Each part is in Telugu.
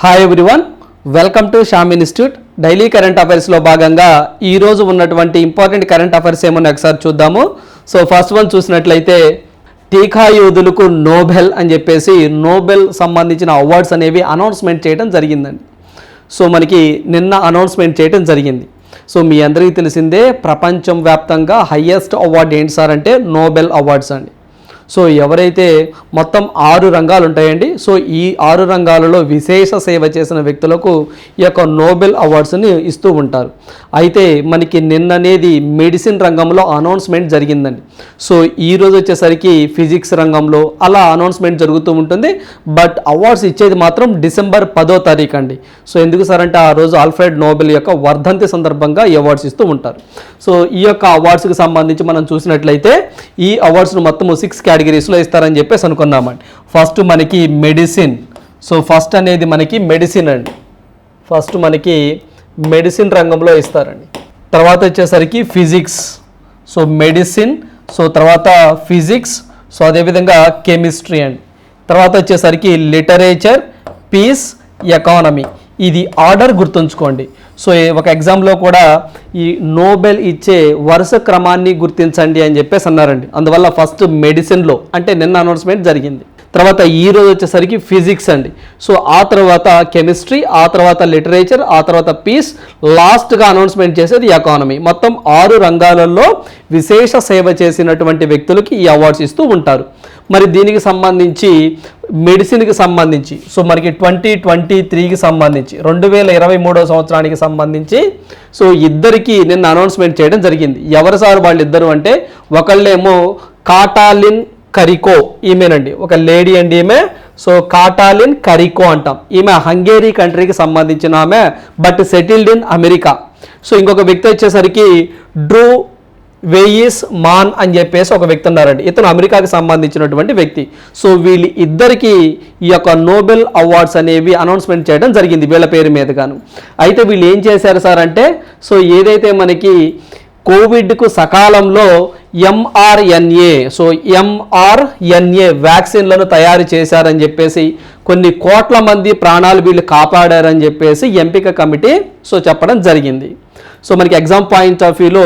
Hi everyone welcome to Sham Institute daily current అఫైర్స్లో భాగంగా ఈరోజు ఉన్నటువంటి ఇంపార్టెంట్ కరెంట్ అఫైర్స్ ఏమన్నా ఒకసారి చూద్దాము. సో ఫస్ట్ వన్ చూసినట్లయితే టీకా యోధులకు నోబెల్ అని చెప్పేసి నోబెల్ సంబంధించిన అవార్డ్స్ అనేవి అనౌన్స్మెంట్ చేయడం జరిగిందండి. సో మనకి నిన్న అనౌన్స్మెంట్ చేయడం జరిగింది. సో మీ అందరికీ తెలిసిందే ప్రపంచం వ్యాప్తంగా హయ్యెస్ట్ అవార్డు ఏంటి సార్ అంటే నోబెల్ అవార్డ్స్ అండి. సో ఎవరైతే మొత్తం ఆరు రంగాలు ఉంటాయండి సో ఈ ఆరు రంగాలలో విశేష సేవ చేసిన వ్యక్తులకు ఈ యొక్క నోబెల్ అవార్డ్స్ని ఇస్తూ ఉంటారు. అయితే మనకి నిన్ననేది మెడిసిన్ రంగంలో అనౌన్స్మెంట్ జరిగిందండి. సో ఈ రోజు వచ్చేసరికి ఫిజిక్స్ రంగంలో అలా అనౌన్స్మెంట్ జరుగుతూ ఉంటుంది. బట్ అవార్డ్స్ ఇచ్చేది మాత్రం డిసెంబర్ పదో తారీఖు అండి సో ఎందుకు సార్ అంటే ఆ రోజు ఆల్ఫ్రెడ్ నోబెల్ యొక్క వర్ధంతి సందర్భంగా ఈ అవార్డ్స్ ఇస్తూ ఉంటారు. సో ఈ యొక్క అవార్డ్స్కి సంబంధించి మనం చూసినట్లయితే ఈ అవార్డ్స్ను మొత్తం సిక్స్ కేటగిరీస్లో ఇస్తారని చెప్పేసి అనుకున్నామండి. ఫస్ట్ మనకి మెడిసిన్ సో ఫస్ట్ అనేది మనకి మెడిసిన్ అండి. ఫస్ట్ మనకి మెడిసిన్ రంగంలో ఇస్తారండి. తర్వాత వచ్చేసరికి ఫిజిక్స్ సో మెడిసిన్ సో తర్వాత ఫిజిక్స్ సో అదేవిధంగా కెమిస్ట్రీ అండి. తర్వాత వచ్చేసరికి లిటరేచర్ పీస్ ఎకానమీ ఇది ఆర్డర్ గుర్తుంచుకోండి. సో ఒక ఎగ్జామ్లో కూడా ఈ నోబెల్ ఇచ్చే వరుస క్రమాన్ని గుర్తించండి అని చెప్పేసి అన్నారండి. అందువల్ల ఫస్ట్ మెడిసిన్లో అంటే నిన్న అనౌన్స్మెంట్ జరిగింది. తర్వాత ఈ రోజు వచ్చేసరికి ఫిజిక్స్ అండి. సో ఆ తర్వాత కెమిస్ట్రీ ఆ తర్వాత లిటరేచర్ ఆ తర్వాత పీస్ లాస్ట్గా అనౌన్స్మెంట్ చేసేది ఎకానమీ. మొత్తం ఆరు రంగాలలో విశేష సేవ చేసినటువంటి వ్యక్తులకి ఈ అవార్డ్స్ ఇస్తూ ఉంటారు. మరి దీనికి సంబంధించి మెడిసిన్కి సంబంధించి సో మనకి ట్వంటీ ట్వంటీ త్రీకి సంబంధించి రెండు వేల ఇరవై మూడో సంవత్సరానికి సంబంధించి సో ఇద్దరికి నిన్న అనౌన్స్మెంట్ చేయడం జరిగింది. ఎవరు సార్ వాళ్ళిద్దరు అంటే ఒకళ్ళేమో కాటాలిన్ కరికో ఈమెనండి. ఒక లేడీ అండి ఈమె. సో కాటాలిన్ కరికో అంటాం. ఈమె హంగేరీ కంట్రీకి సంబంధించిన ఆమె but settled in America. So ఇంకొక వ్యక్తి వచ్చేసరికి డ్రూ వెయిస్ మాన్ అని చెప్పేసి ఒక వ్యక్తి ఉన్నారండి. ఇతను అమెరికాకి సంబంధించినటువంటి వ్యక్తి. సో వీళ్ళు ఇద్దరికి ఈ యొక్క నోబెల్ అవార్డ్స్ అనేవి అనౌన్స్మెంట్ చేయడం జరిగింది వీళ్ళ పేరు మీదగాను. అయితే వీళ్ళు ఏం చేశారు సార్ అంటే సో ఏదైతే మనకి కోవిడ్కు సకాలంలో ఎంఆర్ఎన్ఏ. సో ఎంఆర్ఎన్ఏ వ్యాక్సిన్లను తయారు చేశారని చెప్పేసి కొన్ని కోట్ల మంది ప్రాణాలు వీళ్ళు కాపాడారని చెప్పేసి ఎంపిక కమిటీ సో చెప్పడం జరిగింది. సో మనకి ఎగ్జామ్ పాయింట్ ఆఫ్ వ్యూలో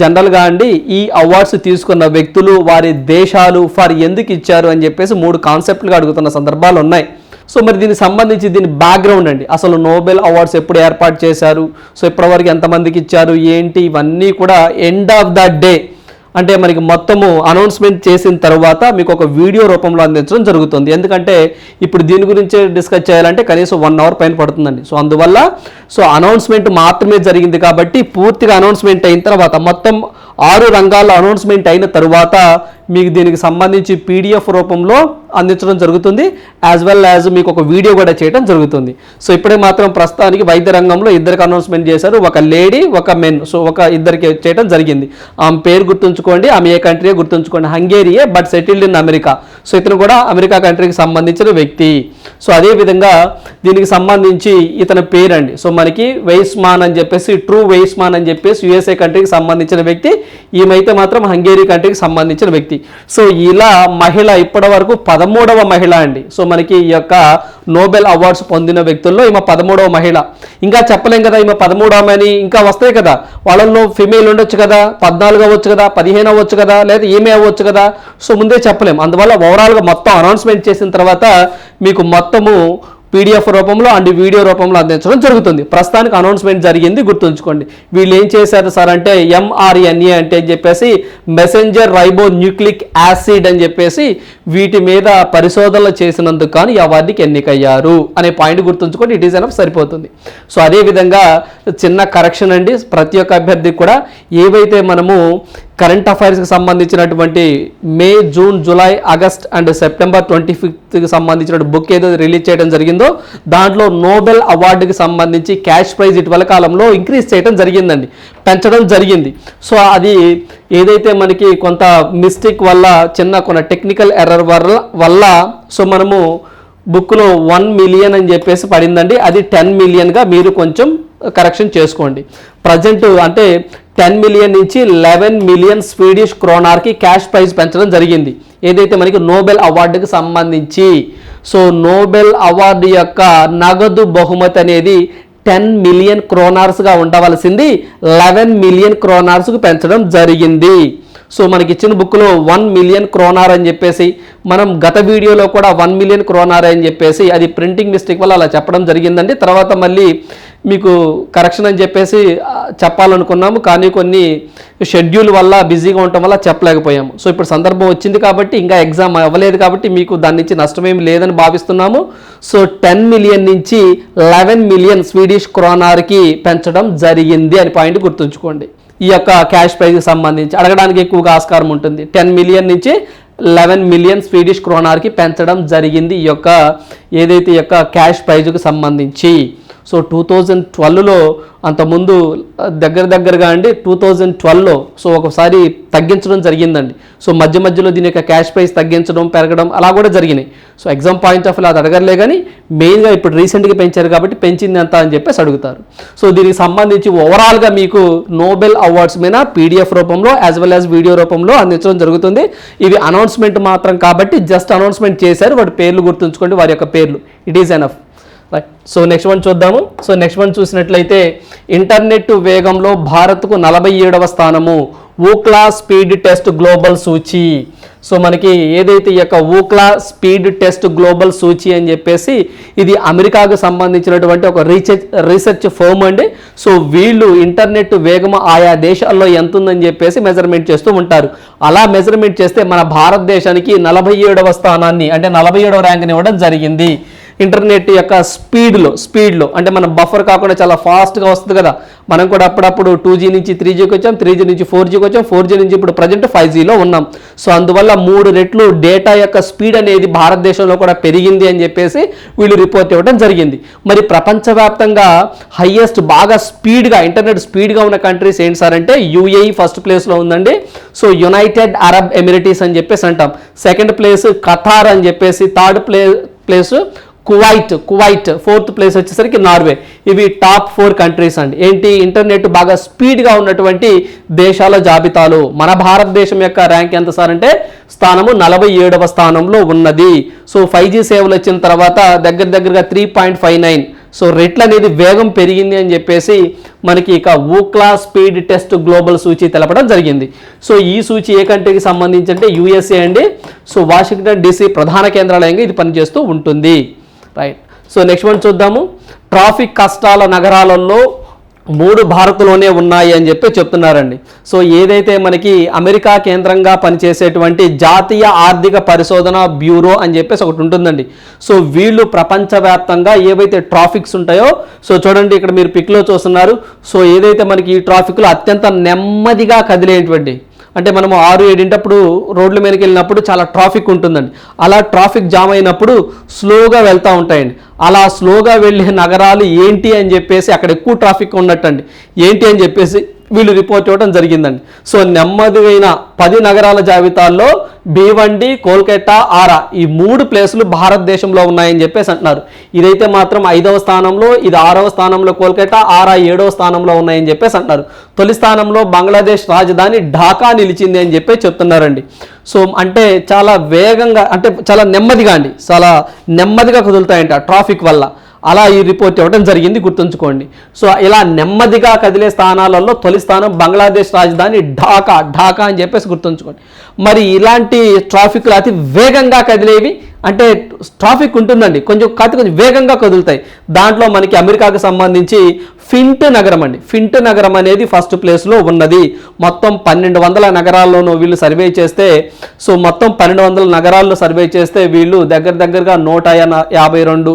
జనరల్గా అండి ఈ అవార్డ్స్ తీసుకున్న వ్యక్తులు వారి దేశాలు ఫర్ ఎందుకు ఇచ్చారు అని చెప్పేసి మూడు కాన్సెప్ట్లుగా అడుగుతున్న సందర్భాలు ఉన్నాయి. సో మరి దీనికి సంబంధించి దీని బ్యాక్గ్రౌండ్ అండి. అసలు నోబెల్ అవార్డ్స్ ఎప్పుడు ఏర్పాటు చేశారు? సో ఇప్పటివరకు ఎంతమందికి ఇచ్చారు? ఏంటి? ఇవన్నీ కూడా ఎండ్ ఆఫ్ ద డే అంటే మనకి మొత్తము అనౌన్స్మెంట్ చేసిన తర్వాత మీకు ఒక వీడియో రూపంలో అందించడం జరుగుతుంది. ఎందుకంటే ఇప్పుడు దీని గురించి డిస్కస్ చేయాలంటే కనీసం వన్ అవర్ పైన పడుతుందండి. సో అందువల్ల సో అనౌన్స్మెంట్ మాత్రమే జరిగింది కాబట్టి పూర్తిగా అనౌన్స్మెంట్ అయిన తర్వాత మొత్తం ఆరు రంగాల్లో అనౌన్స్మెంట్ అయిన తర్వాత మీకు దీనికి సంబంధించి పీడిఎఫ్ రూపంలో అందించడం జరుగుతుంది యాజ్ వెల్ యాజ్ మీకు ఒక వీడియో కూడా చేయడం జరుగుతుంది. సో ఇప్పుడే మాత్రం ప్రస్తుతానికి వైద్య రంగంలో ఇద్దరికి అనౌన్స్మెంట్ చేశారు. ఒక లేడీ ఒక మెన్ సో ఒక ఇద్దరికి చేయడం జరిగింది. ఆమె పేరు గుర్తుంచుకోండి ఆమె ఏ కంట్రీ గుర్తుంచుకోండి. హంగేరియే but settled in America so ఇతను కూడా అమెరికా కంట్రీకి సంబంధించిన వ్యక్తి. సో అదే విధంగా దీనికి సంబంధించి ఇతని పేరండి. సో మనకి వెయిస్మాన్ అని చెప్పేసి ట్రూ వెయిస్మాన్ అని చెప్పేసి యుఎస్ఏ కంట్రీకి సంబంధించిన వ్యక్తి. ఈమెయితే మాత్రం హంగేరీ కంట్రీకి సంబంధించిన వ్యక్తి. సో ఇలా మహిళ ఇప్పటి వరకు పదమూడవ మహిళ అండి. సో మనకి ఈ యొక్క నోబెల్ అవార్డ్స్ పొందిన వ్యక్తుల్లో ఈమె పదమూడవ మహిళ. ఇంకా చెప్పలేం కదా ఈమె పదమూడవ అని ఇంకా వస్తాయి కదా. వాళ్ళల్లో ఫిమేల్ ఉండొచ్చు కదా పద్నాలుగు అవ్వచ్చు కదా పదిహేను అవ్వచ్చు కదా లేదా ఈమె అవ్వచ్చు కదా. సో ముందే చెప్పలేం. అందువల్ల ఓవరాల్గా మొత్తం అనౌన్స్మెంట్ చేసిన తర్వాత మీకు మొత్తము పీడిఎఫ్ రూపంలో అండ్ వీడియో రూపంలో అందించడం జరుగుతుంది. ప్రస్తుతానికి అనౌన్స్మెంట్ జరిగింది గుర్తుంచుకోండి. వీళ్ళు ఏం చేశారు సార్ అంటే ఎంఆర్ఎన్ఏ అంటే అని చెప్పేసి మెసెంజర్ రైబో న్యూక్లిక్ యాసిడ్ అని చెప్పేసి వీటి మీద పరిశోధనలు చేసినందుకు కానీ ఈ అవార్డుకి ఎన్నికయ్యారు అనే పాయింట్ గుర్తుంచుకోండి. ఇట్ ఈస్ ఎనఫ్ సరిపోతుంది. సో అదేవిధంగా చిన్న కరెక్షన్ అండి. ప్రతి ఒక్క అభ్యర్థికి కూడా ఏవైతే మనము కరెంట్ అఫైర్స్కి సంబంధించినటువంటి May June July August and September twenty ఫిఫ్త్కి సంబంధించిన బుక్ ఏదో రిలీజ్ చేయడం జరిగిందో దాంట్లో నోబెల్ అవార్డుకి సంబంధించి క్యాష్ ప్రైజ్ ఇటీవల కాలంలో ఇంక్రీజ్ చేయడం జరిగిందండి. పెంచడం జరిగింది. సో అది ఏదైతే మనకి కొంత మిస్టేక్ వల్ల చిన్న కొన్ని టెక్నికల్ ఎర్రర్ వల్ల వల్ల సో మనము బుక్లో వన్ మిలియన్ అని చెప్పేసి పడిందండి. అది టెన్ మిలియన్గా మీరు కొంచెం కరెక్షన్ చేసుకోండి. ప్రజెంట్ అంటే టెన్ మిలియన్ నుంచి లెవెన్ మిలియన్ స్వీడిష్ క్రోనార్కి క్యాష్ ప్రైజ్ పెంచడం జరిగింది. ఏదైతే మనకి నోబెల్ అవార్డుకి సంబంధించి. సో నోబెల్ అవార్డు యొక్క నగదు బహుమతి అనేది టెన్ మిలియన్ క్రోనార్స్గా ఉండవలసింది. లెవెన్ మిలియన్ క్రోనార్స్కు పెంచడం జరిగింది. సో మనకి ఇచ్చిన బుక్లో వన్ మిలియన్ క్రోనార్ అని చెప్పేసి మనం గత వీడియోలో కూడా వన్ మిలియన్ క్రోనార్ అని చెప్పేసి అది ప్రింటింగ్ మిస్టేక్ వల్ల అలా చెప్పడం జరిగిందండి. తర్వాత మళ్ళీ మీకు కరెక్షన్ అని చెప్పేసి చెప్పాలనుకున్నాము. కానీ కొన్ని షెడ్యూల్ వల్ల బిజీగా ఉండటం వల్ల చెప్పలేకపోయాము. సో ఇప్పుడు సందర్భం వచ్చింది కాబట్టి ఇంకా ఎగ్జామ్ అవ్వలేదు కాబట్టి మీకు దాని నుంచి నష్టమేమి లేదని భావిస్తున్నాము. సో టెన్ మిలియన్ నుంచి లెవెన్ మిలియన్ స్వీడిష్ క్రోనార్కి పెంచడం జరిగింది అని పాయింట్ గుర్తుంచుకోండి. ఈ యొక్క క్యాష్ ప్రైజ్కి సంబంధించి అడగడానికి ఎక్కువగా ఆస్కారం ఉంటుంది. టెన్ మిలియన్ నుంచి లెవెన్ మిలియన్ స్వీడిష్ క్రోనార్కి పెంచడం జరిగింది ఈ యొక్క ఏదైతే ఈ యొక్క క్యాష్ ప్రైజ్కి సంబంధించి. సో టూ థౌజండ్ ట్వెల్వ్లో అంతకుముందు దగ్గర దగ్గరగా అండి టూ థౌజండ్ ట్వెల్వ్లో సో ఒకసారి తగ్గించడం జరిగిందండి. సో మధ్య మధ్యలో దీని యొక్క క్యాష్ ప్రైస్ తగ్గించడం పెరగడం అలా కూడా జరిగినాయి. So exam point of view అది అడగలే కానీ మెయిన్గా ఇప్పుడు రీసెంట్గా పెంచారు కాబట్టి పెంచింది ఎంత అని చెప్పేసి అడుగుతారు. సో దీనికి సంబంధించి ఓవరాల్గా మీకు నోబెల్ అవార్డ్స్ మీద పీడిఎఫ్ రూపంలో యాజ్ వెల్ యాజ్ వీడియో రూపంలో అందించడం జరుగుతుంది. ఇవి అనౌన్స్మెంట్ మాత్రం కాబట్టి జస్ట్ అనౌన్స్మెంట్ చేశారు. వాటి పేర్లు గుర్తుంచుకోండి. వారి యొక్క పేర్లు. It is enough so next one చూద్దాము. సో నెక్స్ట్ వన్ చూసినట్లయితే ఇంటర్నెట్ వేగంలో భారత్కు నలభై ఏడవ స్థానము. ఊక్లా స్పీడ్ టెస్ట్ గ్లోబల్ సూచి. సో మనకి ఏదైతే ఈ యొక్క ఊక్లా స్పీడ్ టెస్ట్ గ్లోబల్ సూచి అని చెప్పేసి ఇది అమెరికాకు సంబంధించినటువంటి ఒక రీసెర్చ్ రీసెర్చ్ ఫోమ్ అండి. సో వీళ్ళు ఇంటర్నెట్ వేగం ఆయా దేశాల్లో ఎంత ఉందని చెప్పేసి మెజర్మెంట్ చేస్తూ ఉంటారు. అలా మెజర్మెంట్ చేస్తే మన భారతదేశానికి నలభై ఏడవ స్థానాన్ని అంటే నలభై ఏడవ ర్యాంక్ని ఇవ్వడం జరిగింది. ఇంటర్నెట్ యొక్క స్పీడ్లో స్పీడ్లో అంటే మనం బఫర్ కాకుండా చాలా ఫాస్ట్గా వస్తుంది కదా. మనం కూడా అప్పుడప్పుడు టూ జీ నుంచి త్రీ జీకి వచ్చాం త్రీ జీ నుంచి ఫోర్ జీకి వచ్చాం ఫోర్ జీ నుంచి ఇప్పుడు ప్రజెంట్ ఫైవ్ జీలో ఉన్నాం. సో అందువల్ల మూడు రెట్లు డేటా యొక్క స్పీడ్ అనేది భారతదేశంలో కూడా పెరిగింది అని చెప్పేసి వీళ్ళు రిపోర్ట్ ఇవ్వడం జరిగింది. మరి ప్రపంచవ్యాప్తంగా హయ్యెస్ట్ బాగా స్పీడ్గా ఇంటర్నెట్ స్పీడ్గా ఉన్న కంట్రీస్ ఏంటి సార్ అంటే యూఏఈ ఫస్ట్ ప్లేస్లో ఉందండి. సో యునైటెడ్ అరబ్ ఎమిరిటీస్ అని చెప్పేసి అంటాం. సెకండ్ ప్లేస్ ఖతార్ అని చెప్పేసి third play place Kuwait Kuwait fourth place వచ్చేసరికి నార్వే. ఇవి టాప్ ఫోర్ కంట్రీస్ అండి. ఏంటి? ఇంటర్నెట్ బాగా స్పీడ్గా ఉన్నటువంటి దేశాల జాబితాలు. మన భారతదేశం యొక్క ర్యాంక్ ఎంత సార్ అంటే స్థానము నలభై ఏడవ స్థానంలో ఉన్నది. సో ఫైవ్ జీ సేవలు వచ్చిన తర్వాత దగ్గర దగ్గరగా three point five nine. So రెట్లు అనేది వేగం పెరిగింది అని చెప్పేసి మనకి ఇక ఊక్లా స్పీడ్ టెస్ట్ గ్లోబల్ సూచి తెలపడం జరిగింది. సో ఈ సూచి ఏ కంట్రీకి సంబంధించి అంటే యూఎస్ఏ అండి. సో వాషింగ్టన్ డీసీ ప్రధాన కేంద్రాలయంగా ఇది పనిచేస్తూ ఉంటుంది. రైట్ సో నెక్స్ట్ వన్ చూద్దాము. ట్రాఫిక్ కష్టాల నగరాలలో మూడు భారత్లోనే ఉన్నాయి అని చెప్పి చెప్తున్నారండి. సో ఏదైతే మనకి అమెరికా కేంద్రంగా పనిచేసేటువంటి జాతీయ ఆర్థిక పరిశోధన బ్యూరో అని చెప్పేసి ఒకటి ఉంటుందండి. సో వీళ్ళు ప్రపంచవ్యాప్తంగా ఏవైతే ట్రాఫిక్స్ ఉంటాయో సో చూడండి ఇక్కడ మీరు పిక్లో చూస్తున్నారు. సో ఏదైతే మనకి ఈ ట్రాఫిక్లో అత్యంత నెమ్మదిగా కదిలేటువంటి అంటే మనం ఆరు ఏడింటప్పుడు రోడ్ల మీదకి వెళ్ళినప్పుడు చాలా ట్రాఫిక్ ఉంటుందండి. అలా ట్రాఫిక్ జామ్ అయినప్పుడు స్లోగా వెళ్తూ ఉంటాయండి. అలా స్లోగా వెళ్ళే నగరాలు ఏంటి అని చెప్పేసి అక్కడ ఎక్కువ ట్రాఫిక్ ఉన్నట్టండి. ఏంటి అని చెప్పేసి వీళ్ళు రిపోర్ట్ ఇవ్వడం జరిగిందండి. సో నెమ్మదిగా పది నగరాల జాబితాల్లో భీవండి కోల్కతా ఆరా ఈ మూడు ప్లేసులు భారతదేశంలో ఉన్నాయని చెప్పేసి అంటున్నారు. ఇదైతే మాత్రం ఐదవ స్థానంలో ఇది ఆరవ స్థానంలో కోల్కతా ఆరా ఏడవ స్థానంలో ఉన్నాయని చెప్పేసి అంటున్నారు. తొలి స్థానంలో బంగ్లాదేశ్ రాజధాని ఢాకా నిలిచింది అని చెప్పి చెప్తున్నారండి. సో అంటే చాలా వేగంగా అంటే చాలా నెమ్మదిగా అండి. చాలా నెమ్మదిగా కదులుతాయంట ట్రాఫిక్ వల్ల. అలా ఈ రిపోర్ట్ ఇవ్వడం జరిగింది గుర్తుంచుకోండి. సో ఇలా నెమ్మదిగా కదిలే స్థానాలలో తొలి స్థానం బంగ్లాదేశ్ రాజధాని ఢాకా ఢాకా అని చెప్పేసి గుర్తుంచుకోండి. మరి ఇలాంటి ట్రాఫిక్లు అతి వేగంగా కదిలేవి అంటే ట్రాఫిక్ ఉంటుందండి. కొంచెం కాదు కొంచెం వేగంగా కదులుతాయి. దాంట్లో మనకి అమెరికాకు సంబంధించి ఫింట్ నగరం అండి. ఫింట్ నగరం అనేది ఫస్ట్ ప్లేస్లో ఉన్నది. మొత్తం పన్నెండు వందల నగరాల్లోనూ వీళ్ళు సర్వే చేస్తే సో మొత్తం పన్నెండు వందల నగరాల్లో సర్వే చేస్తే వీళ్ళు దగ్గర దగ్గరగా నూట యాభై రెండు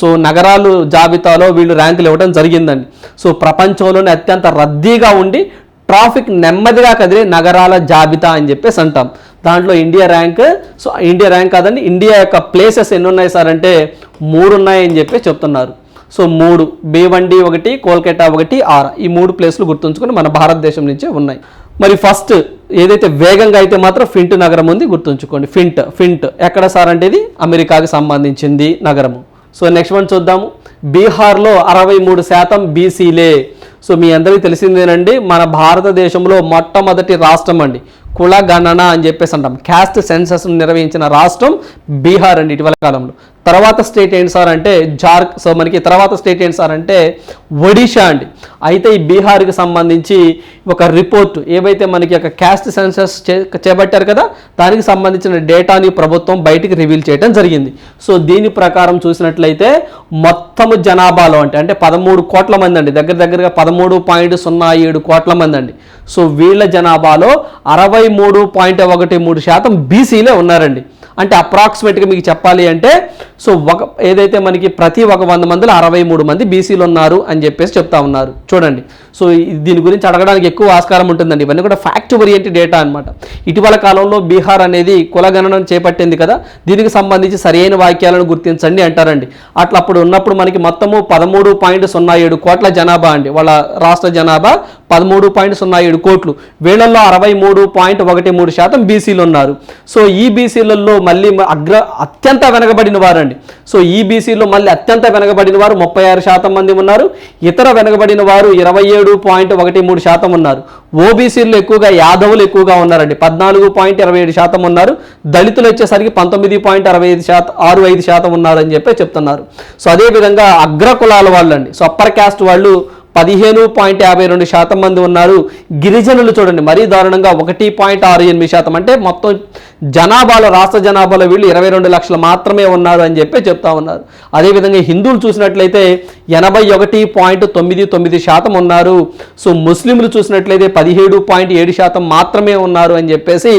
సో నగరాలు జాబితాలో వీళ్ళు ర్యాంకులు ఇవ్వడం జరిగిందండి. సో ప్రపంచంలోనే అత్యంత రద్దీగా ఉండి ట్రాఫిక్ నెమ్మదిగా కదిలే నగరాల జాబితా అని చెప్పేసి అంటాం. దాంట్లో India rank so India rank కాదండి ఇండియా యొక్క ప్లేసెస్ ఎన్ని ఉన్నాయి సార్ అంటే మూడు ఉన్నాయని చెప్పి చెప్తున్నారు. సో మూడు బేవండి ఒకటి కోల్కతా ఒకటి ఆర్ ఈ మూడు ప్లేస్లు గుర్తుంచుకొని మన భారతదేశం నుంచే ఉన్నాయి. మరి ఫస్ట్ ఏదైతే వేగంగా అయితే మాత్రం ఫింట్ నగరం ఉంది గుర్తుంచుకోండి. ఫింట్ ఫింట్ ఎక్కడ సార్ అంటే ఇది? అమెరికాకి సంబంధించింది నగరము. సో నెక్స్ట్ వన్ చూద్దాము. బీహార్లో అరవై మూడు శాతం బీసీలే. సో మీ అందరికీ తెలిసిందేనండి మన భారతదేశంలో మొట్టమొదటి రాష్ట్రం అండి. కుల గణన అని చెప్పేసి అంటాం. క్యాస్ట్ సెన్సస్ నిర్వహించిన రాష్ట్రం బీహార్ అండి ఇటీవల కాలంలో. తర్వాత స్టేట్ ఏంటి సార్ అంటే జార్క్ సో మనకి తర్వాత స్టేట్ ఏంటి సార్ అంటే ఒడిషా అండి. అయితే ఈ బీహార్కి సంబంధించి ఒక రిపోర్ట్ ఏవైతే మనకి ఒక క్యాస్ట్ సెన్సస్ చేపట్టారు కదా దానికి సంబంధించిన డేటాని ప్రభుత్వం బయటికి రివీల్ చేయడం జరిగింది. సో దీని ప్రకారం చూసినట్లయితే మొత్తము జనాభాలో అంటే అంటే పదమూడు కోట్ల మంది అండి. దగ్గర దగ్గరగా పదమూడు పాయింట్ సున్నా ఏడు కోట్ల మంది అండి. సో వీళ్ళ జనాభాలో అరవై మూడు పాయింట్ ఒకటి మూడు శాతం బీసీలే ఉన్నారండి. అంటే అప్రాక్సిమేట్గా మీకు చెప్పాలి అంటే సో ఒక ఏదైతే మనకి ప్రతి ఒక వంద మందిలో అరవై మూడు మంది బీసీలు ఉన్నారు అని చెప్పేసి చెప్తా ఉన్నారు. చూడండి. సో దీని గురించి అడగడానికి ఎక్కువ ఆస్కారం ఉంటుందండి. ఇవన్నీ కూడా ఫ్యాక్ట్ ఓరియంటెడ్ డేటా అనమాట ఇటీవల కాలంలో బీహార్ అనేది కులగణన చేపట్టింది కదా దీనికి సంబంధించి సరైన వాక్యాలను గుర్తించండి అంటారండి. అట్లా అప్పుడు ఉన్నప్పుడు మనకి మొత్తము పదమూడు పాయింట్ సున్నా ఏడు కోట్ల జనాభా అండి. వాళ్ళ రాష్ట్ర జనాభా పదమూడు పాయింట్ సున్నా ఏడు కోట్లు. వీళ్ళల్లో అరవై మూడు పాయింట్ ఒకటి మూడు శాతం బీసీలు ఉన్నారు. సో ఈ బీసీలలో మళ్ళీ అగ్ర అత్యంత వెనకబడిన వారండి. సో ఈ బీసీలో మళ్ళీ అత్యంత వెనకబడిన వారు ముప్పై ఆరు శాతం మంది ఉన్నారు. ఇతర వెనకబడిన వారు ఇరవై ఏడు పాయింట్ ఒకటి మూడు శాతం ఉన్నారు. ఓబీసీలు ఎక్కువగా యాదవులు ఎక్కువగా ఉన్నారండి. పద్నాలుగు పాయింట్ ఇరవై ఏడు శాతం ఉన్నారు. దళితులు వచ్చేసరికి పంతొమ్మిది పాయింట్ అరవై ఐదు శాతం ఆరు ఐదు శాతం ఉన్నారు అని చెప్పి చెప్తున్నారు. సో అదేవిధంగా అగ్ర కులాల వాళ్ళు అండి సో అప్పర్ క్యాస్ట్ వాళ్ళు పదిహేను పాయింట్ యాభై రెండు శాతం మంది ఉన్నారు. గిరిజనులు చూడండి. మరీ దారుణంగా ఒకటి పాయింట్ ఆరు ఎనిమిది శాతం. అంటే మొత్తం జనాభాలో రాష్ట్ర జనాభాలో వీళ్ళు ఇరవై రెండు లక్షలు మాత్రమే ఉన్నారు అని చెప్పి చెప్తా ఉన్నారు. అదేవిధంగా హిందువులు చూసినట్లయితే ఎనభై ఒకటి పాయింట్ తొమ్మిది తొమ్మిది శాతం ఉన్నారు. సో ముస్లింలు చూసినట్లయితే పదిహేడు పాయింట్ ఏడు శాతం మాత్రమే ఉన్నారు అని చెప్పేసి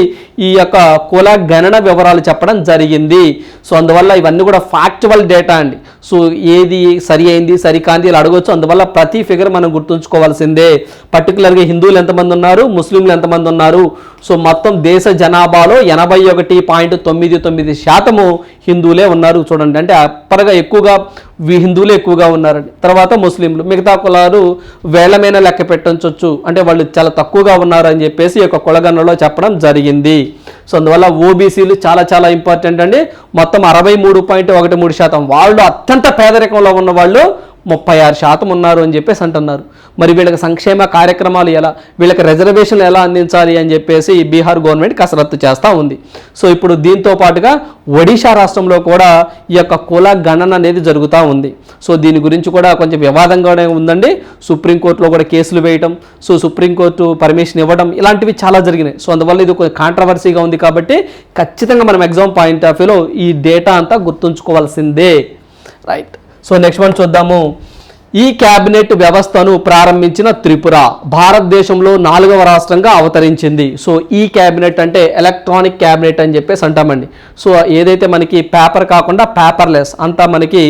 ఈ యొక్క కుల గణన వివరాలు చెప్పడం జరిగింది. సో అందువల్ల ఇవన్నీ కూడా ఫ్యాక్చువల్ డేటా అండి. సో ఏది సరి అయింది సరికాంది ఇలా అడగవచ్చు అందువల్ల ప్రతి ఫిగర్ మనం గుర్తుంచుకోవాల్సిందే. పర్టికులర్గా హిందువులు ఎంతమంది ఉన్నారు ముస్లింలు ఎంతమంది ఉన్నారు. సో మొత్తం దేశ జనాభాలో ఎనభై ఒకటి పాయింట్ తొమ్మిది తొమ్మిది శాతము హిందువులే ఉన్నారు. చూడండి అంటే అప్పరగా ఎక్కువగా హిందువులు ఎక్కువగా ఉన్నారండి తర్వాత ముస్లింలు మిగతా కులాలు వేలమైన లెక్క పెట్టించవచ్చు అంటే వాళ్ళు చాలా తక్కువగా ఉన్నారని చెప్పేసి ఈ యొక్క కులగణలో చెప్పడం జరిగింది. సో అందువల్ల ఓబీసీలు చాలా చాలా ఇంపార్టెంట్ అండి. మొత్తం అరవై మూడు పాయింట్ ఒకటి మూడు శాతం. వాళ్ళు అత్యంత పేదరికంలో ఉన్న వాళ్ళు ముప్పై ఆరు శాతం ఉన్నారు అని చెప్పేసి అంటున్నారు. మరి వీళ్ళకి సంక్షేమ కార్యక్రమాలు ఎలా వీళ్ళకి రిజర్వేషన్లు ఎలా అందించాలి అని చెప్పేసి బీహార్ గవర్నమెంట్ కసరత్తు చేస్తూ ఉంది. సో ఇప్పుడు దీంతో పాటుగా ఒడిషా రాష్ట్రంలో కూడా ఈ యొక్క కుల గణన అనేది జరుగుతూ ఉంది. సో దీని గురించి కూడా కొంచెం వివాదంగానే ఉందండి. సుప్రీంకోర్టులో కూడా కేసులు వేయటం సో సుప్రీంకోర్టు పర్మిషన్ ఇవ్వడం ఇలాంటివి చాలా జరిగినాయి. సో అందువల్ల ఇది కొంచెం కాంట్రవర్సీగా ఉంది కాబట్టి ఖచ్చితంగా మనం ఎగ్జామ్ పాయింట్ ఆఫ్ వ్యూలో ఈ డేటా అంతా గుర్తుంచుకోవాల్సిందే. రైట్ సో నెక్స్ట్ వన్ చూద్దాము. ఈ క్యాబినెట్ వ్యవస్థను ప్రారంభించిన త్రిపుర భారతదేశంలో నాలుగవ రాష్ట్రంగా అవతరించింది. సో ఈ క్యాబినెట్ అంటే ఎలక్ట్రానిక్ క్యాబినెట్ అని చెప్పేసి అంటామండి. సో ఏదైతే మనకి పేపర్ కాకుండా పేపర్లెస్ అంతా మనకి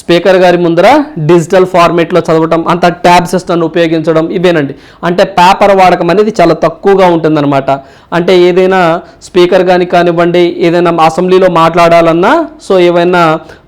స్పీకర్ గారి ముందర డిజిటల్ ఫార్మేట్లో చదవటం అంత ట్యాబ్ సిస్టమ్ను ఉపయోగించడం ఇవేనండి. అంటే పేపర్ వాడకం అనేది చాలా తక్కువగా ఉంటుందన్నమాట. అంటే ఏదైనా స్పీకర్ కానీ కానివ్వండి ఏదైనా అసెంబ్లీలో మాట్లాడాలన్నా సో ఏవైనా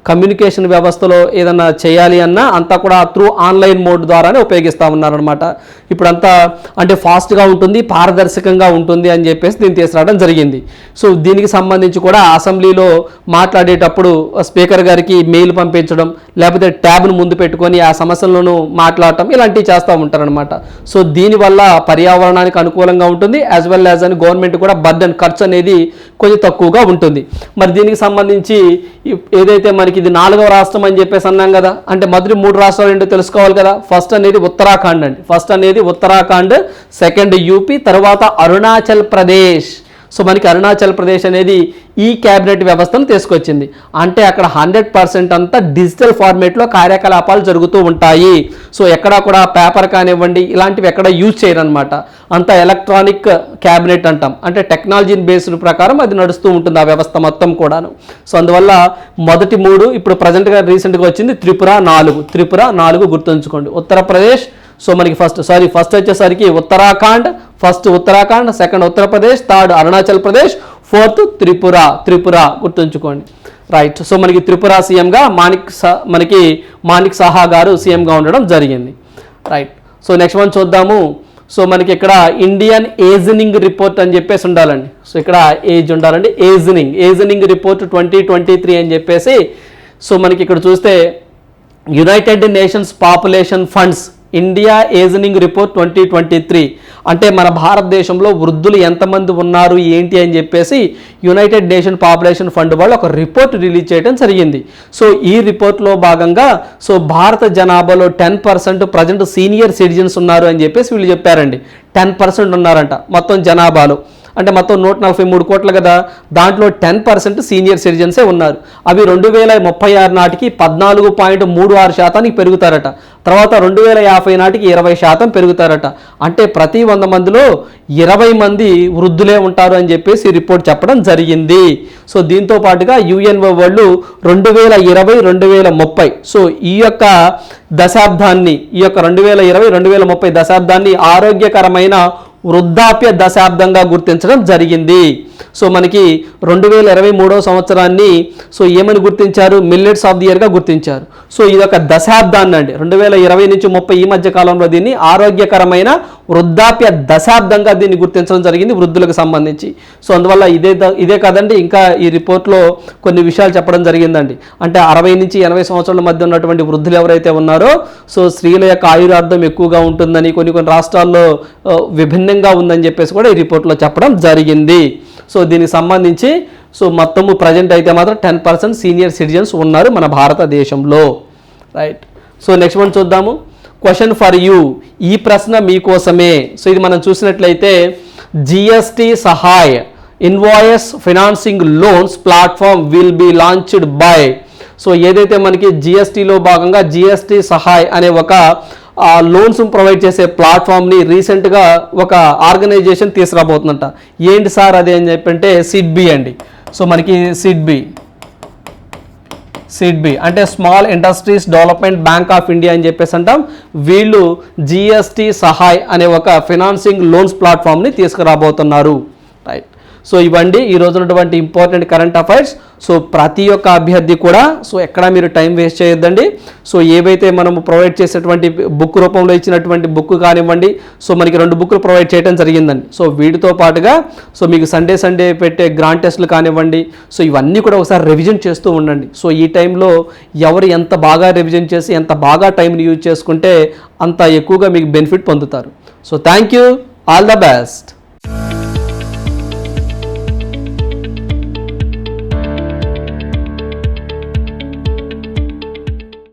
కమ్యూనికేషన్ వ్యవస్థలో ఏదైనా చేయాలి అన్నా అంతా కూడా త్రూ ఆన్లైన్ మోడ్ ద్వారానే ఉపయోగిస్తూ ఉన్నారనమాట ఇప్పుడంతా అంటే ఫాస్ట్గా ఉంటుంది పారదర్శకంగా ఉంటుంది అని చెప్పేసి దీన్ని తీసుకురావడం జరిగింది. సో దీనికి సంబంధించి కూడా అసెంబ్లీలో మాట్లాడేటప్పుడు స్పీకర్ గారికి మెయిల్ పంపించడం లేకపోతే ట్యాబ్ను ముందు పెట్టుకొని ఆ సమస్యలను మాట్లాడటం ఇలాంటివి చేస్తూ ఉంటారనమాట సో దీనివల్ల పర్యావరణానికి అనుకూలంగా ఉంటుంది యాజ్ వెల్ యాజ్ అని గవర్నమెంట్ కూడా బర్డన్ ఖర్చు అనేది కొంచెం తక్కువగా ఉంటుంది. మరి దీనికి సంబంధించి ఏదైతే మనకి ఇది నాలుగవ రాష్ట్రం అని చెప్పేసి అన్నాం కదా. అంటే మొదటి మూడు రాష్ట్రాలు ఏంటో తెలుసుకోవాలి కదా. ఫస్ట్ అనేది ఉత్తరాఖండ్ అండి. ఫస్ట్ అనేది ఉత్తరాఖండ్ సెకండ్ యూపీ తర్వాత అరుణాచల్ ప్రదేశ్. సో మనకి అరుణాచల్ ప్రదేశ్ అనేది ఈ క్యాబినెట్ వ్యవస్థను తీసుకొచ్చింది. అంటే అక్కడ హండ్రెడ్ పర్సెంట్ అంతా డిజిటల్ ఫార్మేట్లో కార్యకలాపాలు జరుగుతూ ఉంటాయి. సో ఎక్కడా కూడా పేపర్ కానివ్వండి ఇలాంటివి ఎక్కడ యూజ్ చేయరనమాట అంతా ఎలక్ట్రానిక్ క్యాబినెట్ అంటాం. అంటే టెక్నాలజీ బేస్డ్ ప్రకారం అది నడుస్తూ ఉంటుంది ఆ వ్యవస్థ మొత్తం కూడాను. సో అందువల్ల మొదటి మూడు ఇప్పుడు ప్రజెంట్గా రీసెంట్గా వచ్చింది త్రిపుర నాలుగు. త్రిపుర నాలుగు గుర్తుంచుకోండి. ఉత్తరప్రదేశ్ సో మనకి ఫస్ట్ సారీ ఫస్ట్ వచ్చేసరికి Uttarakhand first Uttarakhand second Uttar Pradesh third Arunachal Pradesh fourth Tripura. Tripura గుర్తుంచుకోండి. రైట్ సో మనకి త్రిపుర సీఎంగా మాణిక్ మనకి మాణిక్ సాహా గారు సీఎంగా ఉండడం జరిగింది. రైట్ సో నెక్స్ట్ వన్ చూద్దాము. సో మనకి ఇక్కడ ఇండియన్ ఏజనింగ్ రిపోర్ట్ అని చెప్పేసి ఉండాలండి. సో ఇక్కడ ఏజ్ ఉండాలండి. Ageing ageing report twenty twenty three అని చెప్పేసి. సో మనకి ఇక్కడ చూస్తే United Nations population funds India ageing report twenty twenty three. అంటే మన భారతదేశంలో వృద్ధులు ఎంతమంది ఉన్నారు ఏంటి అని చెప్పేసి యునైటెడ్ నేషన్ పాపులేషన్ ఫండ్ వాళ్ళు ఒక రిపోర్ట్ రిలీజ్ చేయడం జరిగింది. సో ఈ రిపోర్ట్లో భాగంగా సో భారత జనాభాలో ten percent present senior citizens ఉన్నారు అని చెప్పేసి వీళ్ళు చెప్పారండి. టెన్ పర్సెంట్ ఉన్నారంట మొత్తం జనాభాలో. అంటే మొత్తం నూట నలభై మూడు కోట్లు కదా దాంట్లో టెన్ పర్సెంట్ సీనియర్ సిటిజన్సే ఉన్నారు. అవి రెండు వేల ముప్పై ఆరు నాటికి పద్నాలుగు పాయింట్ మూడు ఆరు శాతానికి పెరుగుతారట. తర్వాత రెండు వేల యాభై నాటికి ఇరవై శాతం పెరుగుతారట. అంటే ప్రతి వంద మందిలో ఇరవై మంది వృద్ధులే ఉంటారు అని చెప్పేసి రిపోర్ట్ చెప్పడం జరిగింది. సో దీంతో పాటుగా యుఎన్ఓ వాళ్ళు రెండు వేల ఇరవై రెండు వేల ముప్పై సో ఈ యొక్క దశాబ్దాన్ని ఈ యొక్క రెండు వేల ఇరవై రెండు వేల ముప్పై దశాబ్దాన్ని ఆరోగ్యకరమైన వృద్ధాప్య దశాబ్దంగా గుర్తించడం జరిగింది. సో మనకి రెండు వేల ఇరవై మూడవ సంవత్సరాన్ని సో ఏమని గుర్తించారు? మిల్లెట్స్ ఆఫ్ ది ఇయర్గా గుర్తించారు. సో ఇది ఒక దశాబ్దాన్ని అండి. రెండు వేల ఇరవై నుంచి ముప్పై ఈ మధ్య కాలంలో దీన్ని ఆరోగ్యకరమైన వృద్ధాప్య దశాబ్దంగా దీన్ని గుర్తించడం జరిగింది వృద్ధులకు సంబంధించి. సో అందువల్ల ఇదే ఇదే కాదండి ఇంకా ఈ రిపోర్ట్లో కొన్ని విషయాలు చెప్పడం జరిగిందండి. అంటే అరవై నుంచి ఎనభై సంవత్సరాల మధ్య ఉన్నటువంటి వృద్ధులు ఎవరైతే ఉన్నారో సో స్త్రీల యొక్క ఆయురార్థం ఎక్కువగా ఉంటుందని కొన్ని కొన్ని రాష్ట్రాల్లో విభిన్న విభిన్నంగా ఉందని చెప్పేసి కూడా ఈ రిపోర్ట్లో చెప్పడం జరిగింది. సో దీనికి సంబంధించి సో మొత్తము ప్రజెంట్ అయితే మాత్రం టెన్ పర్సెంట్ సీనియర్ సిటిజన్స్ ఉన్నారు మన భారతదేశంలో. రైట్. సో నెక్స్ట్ వన్ చూద్దాము. Question for you. ఈ ప్రశ్న మీకోసమే. సో ఇది మనం చూసినట్లయితే GST Sahay invoice financing loans platform will be launched by. So ఏదైతే మనకి జిఎస్టీలో భాగంగా జిఎస్టి సహాయ్ అనే ఒక లోన్స్ ప్రొవైడ్ చేసే ప్లాట్ఫామ్ని రీసెంట్గా ఒక ఆర్గనైజేషన్ తీసుకురాబోతుందంట. ఏంటి సార్ అది అని చెప్పంటే సిడ్బి అండి. సో మనకి సిడ్బి సిడ్బి అంటే small industries development bank of India అని చెప్పేసి అంటాం. వీళ్ళు జిఎస్టి సహాయ్ అనే ఒక ఫినాన్సింగ్ లోన్స్ ప్లాట్ఫామ్ని తీసుకురాబోతున్నారు. రైట్ సో ఇవ్వండి. ఈ రోజు ఉన్నటువంటి ఇంపార్టెంట్ కరెంట్ అఫైర్స్ సో ప్రతి ఒక్క అభ్యర్థి కూడా సో ఎక్కడ మీరు టైం వేస్ట్ చేయొద్దండి. సో ఏవైతే మనము ప్రొవైడ్ చేసేటువంటి బుక్ రూపంలో ఇచ్చినటువంటి బుక్ కానివ్వండి సో మనకి రెండు బుక్లు ప్రొవైడ్ చేయడం జరిగిందండి. సో వీటితో పాటుగా సో మీకు సండే సండే పెట్టే గ్రాండ్ టెస్ట్లు కానివ్వండి సో ఇవన్నీ కూడా ఒకసారి రివిజన్ చేస్తూ ఉండండి. సో ఈ టైంలో ఎవరు ఎంత బాగా రివిజన్ చేసి ఎంత బాగా టైంని యూజ్ చేసుకుంటే అంత ఎక్కువగా మీకు బెనిఫిట్ పొందుతారు. So thank you all the best